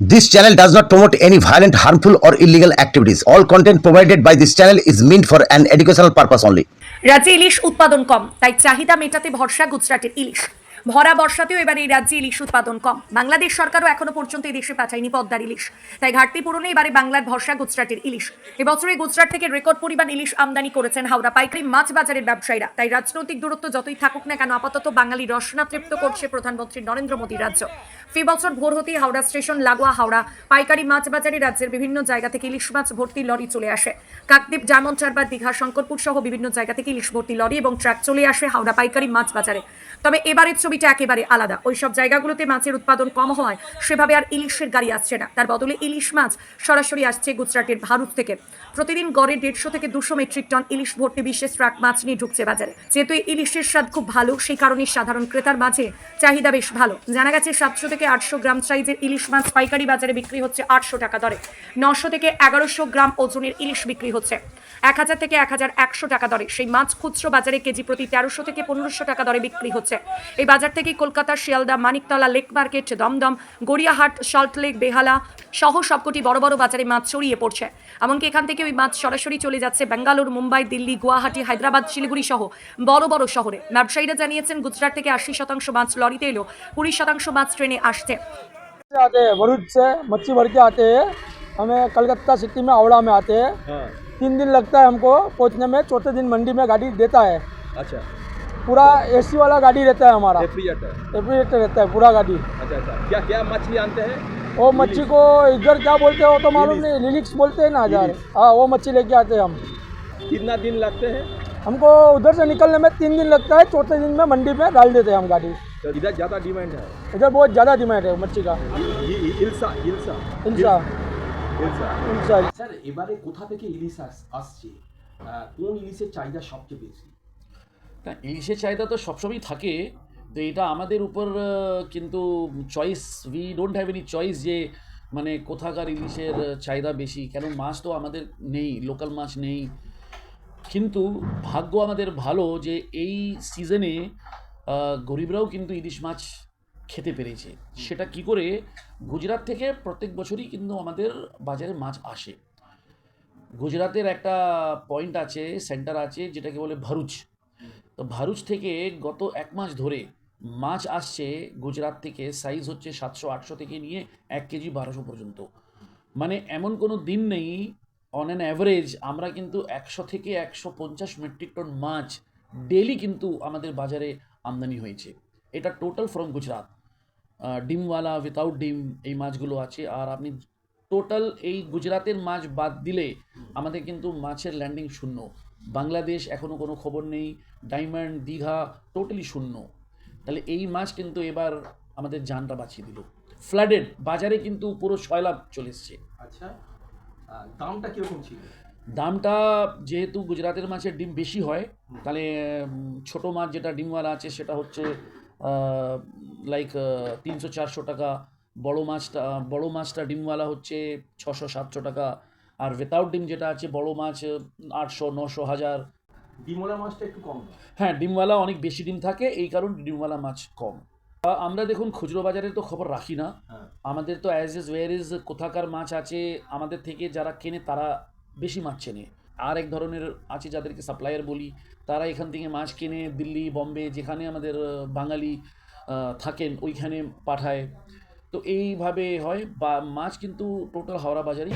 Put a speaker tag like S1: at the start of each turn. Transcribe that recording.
S1: This channel does not promote any violent, harmful, or illegal activities. All content provided by this channel is meant for an educational purpose only.
S2: রাজ্যে ইলিশ উৎপাদন কম তাই চাহিদা মেটাতে ভরসা গুজরাটের ইলিশ ভরা বর্ষাতেও এবার এই রাজ্যে ইলিশ উৎপাদন কম। বাংলাদেশ সরকারও এখনও পর্যন্ত এই দেশে পাঠায়নি পদ্মার ইলিশ। তাই ঘাটতি পূরণে এবারে বাংলার ভরসা গুজরাটের ইলিশ। এবছরে গুজরাট থেকে রেকর্ড পরিমাণ ইলিশ আমদানি করেছেন হাওড়া পাইকারি মাছ বাজারের ব্যবসায়ীরা। তাই রাজনৈতিক দূরত্ব যতই থাকুক না কেন, আপাতত বাঙালি রসনা তৃপ্ত করছে প্রধানমন্ত্রী নরেন্দ্র মোদী রাজ্য। ফি বছর ভোর হতেই হাওড়া স্টেশন, লাগোয়া, হাওড়া পাইকারি মাছ বাজারে রাজ্যের বিভিন্ন জায়গা থেকে ইলিশ মাছ ভর্তি লরি চলে আসে। কাকদ্বীপ ডায়মন্ড চারবার দীঘা, শঙ্করপুর সহ বিভিন্ন জায়গা থেকে ইলিশ ভর্তি লরি এবং ট্রাক চলে আসে হাওড়া পাইকারি মাছ বাজারে। তবে এবারের ছবিটা একেবারে আলাদা। ওইসব জায়গাগুলোতে মাছের উৎপাদন কম হওয়ায় সেভাবে আর ইলিশের গাড়ি আসছে না। তার বদলে ইলিশ মাছ সরাসরি আসছে গুজরাটের ভারত থেকে। প্রতিদিন গড়ে দেড়শো থেকে দুশো মেট্রিক টন ইলিশ ভর্তি বিশেষ ট্রাক মাছ নিয়ে ঢুকছে বাজারে। যেহেতু ইলিশের স্বাদ খুব ভালো, সেই কারণে সাধারণ ক্রেতার মাঝে চাহিদা বেশ ভালো। জানা গেছে সাতশো থেকে আটশো গ্রাম সাইজের ইলিশ মাছ পাইকারি বাজারে বিক্রি হচ্ছে আটশো টাকা দরে। নশো থেকে এগারোশো গ্রাম ওজনের ইলিশ বিক্রি হচ্ছে। এক হাজার থেকে এক হাজার একশো টাকা দরে। সেই মাছ খুচরো বাজারে কেজি প্রতি তেরোশো থেকে পনেরোশো টাকা দরে বিক্রি হচ্ছে। এই বাজার থেকেই Kolkata Sealdah Maniktala lake market Dumdum Gariahat Salt Lake Behala সহ সবকটি বড় বড় বাজারে মাছ ছড়িয়ে পড়ছে এমনকি এখান থেকে ওই মাছ সরাসরি চলে যাচ্ছে বেঙ্গালুর মুম্বাই দিল্লি গুয়াহাটি হায়দ্রাবাদ শিলিগুড়ি সহ বড় বড় শহরে ব্যবসায়ীরা জানিয়েছেন গুজরাট থেকে আশি শতাংশ মাছ লরিতে এলো কুড়ি শতাংশ মাছ ट्रेने আসছে
S3: से आते हैं भरूच से मच्छी भर के आते हैं हमें कलकत्ता सिटी में हावड़ा में आते हैं
S4: हाँ
S3: तीन दिन लगता है हमको पहुंचने में चौथे दिन मंडी में गाड़ी देता है
S4: अच्छा
S3: पूरा एसी वाला गाड़ी रहता है हमारा
S4: रेफ्रिजरेटर
S3: रेफ्रिजरेटर रहता है पूरा गाड़ी
S4: अच्छा अच्छा क्या क्या मछली आनते हैं
S3: वो मच्छी को इधर क्या बोलते हैं वो तो मालूम नहीं लिलिक्स बोलते हैं ना हजार हाँ वो मच्छी लेके आते हैं हम
S4: कितना दिन लगते हैं
S3: हमको उधर से निकलने में तीन दिन लगता है चौथे दिन में मंडी में डाल देते हैं हम गाड़ी
S4: तो इधर ज़्यादा डिमांड है
S3: इधर बहुत ज़्यादा डिमांड है मच्छी का
S4: ये हिलसा हिलसा
S3: इंसा
S4: हिलसा
S3: इंसा
S5: স্যার এবারে কোথা থেকে ইলিশ আস- আসছে আহ, কোন ইলিশের চাহিদা সবচেয়ে বেশি
S6: না ইলিশের চাহিদা তো সবসময়ই থাকে তো এটা আমাদের উপর কিন্তু choice we don't have any choice যে মানে কোথাকার ইলিশের চাহিদা বেশি কেন মাছ তো আমাদের নেই লোকাল মাছ নেই। কিন্তু ভাগ্য আমাদের ভালো যে এই সিজনে গরিবরাও কিন্তু ইলিশ মাছ খেতে পেরেছে। সেটা কি করে গুজরাট থেকে প্রত্যেক বছরই কিন্তু আমাদের বাজারে মাছ আসে। গুজরাতের একটা পয়েন্ট আছে সেন্টার আছে যেটাকে বলে ভরুচ। তো ভারুচ থেকে গত এক মাস ধরে মাছ আসছে গুজরাট থেকে সাইজ হচ্ছে সাতশো, আটশো থেকে নিয়ে এক কেজি বারোশো পর্যন্ত। মানে এমন কোনো দিন নেই অন অ্যান অ্যাভারেজ আমরা কিন্তু একশো থেকে একশো পঞ্চাশ মেট্রিক টন মাছ ডেলি কিন্তু আমাদের বাজারে আমদানি হয়েছে। এটা টোটাল ফ্রম গুজরাট। ডিমওয়ালা উইথাউট ডিম এই মাছগুলো আছে। আর আপনি টোটাল এই গুজরাতের মাছ বাদ দিলে আমাদের কিন্তু মাছের ল্যান্ডিং শূন্য। বাংলাদেশ এখনও কোনো খবর নেই ডায়মন্ড দীঘা টোটালি শূন্য। তাহলে এই মাছ কিন্তু এবার আমাদের জানটা বাঁচিয়ে দিল। ফ্লাডেড বাজারে কিন্তু পুরো ছয় লাভ চলে এসছে।
S5: আচ্ছা দামটা কীরকম ছিল?
S6: দামটা যেহেতু গুজরাতের মাছের ডিম বেশি হয় তাহলে ছোটো মাছ যেটা ডিমওয়ালা আছে সেটা হচ্ছে লাইক তিনশো চারশো টাকা বড় মাছটা বড় মাছটা ডিমওয়ালা হচ্ছে ছশো সাতশো টাকা আর উইথাউট ডিম যেটা আছে বড় মাছ আটশো নশো হাজার।
S5: ডিমওয়ালা মাছটা একটু কম।
S6: হ্যাঁ ডিমওয়ালা অনেক বেশি ডিম থাকে এই কারণে ডিমওয়ালা মাছ কম। আমরা দেখুন খুচরো বাজারে তো খবর রাখি না।
S5: হ্যাঁ।
S6: আমাদের তো অ্যাজ ইজ ওয়ার ইজ কোথাকার মাছ আছে আমাদের থেকে যারা কেনে তারা বেশি মাছ চেনে। আর এক ধরনের আছে যাদেরকে সাপ্লায়ার বলি তারা এখান থেকে মাছ কিনে দিল্লি বম্বে যেখানে আমাদের বাঙালি থাকেন ওইখানে পাঠায়। তো এইভাবে হয় বা মাছ কিন্তু টোটাল হাওড়া বাজারেই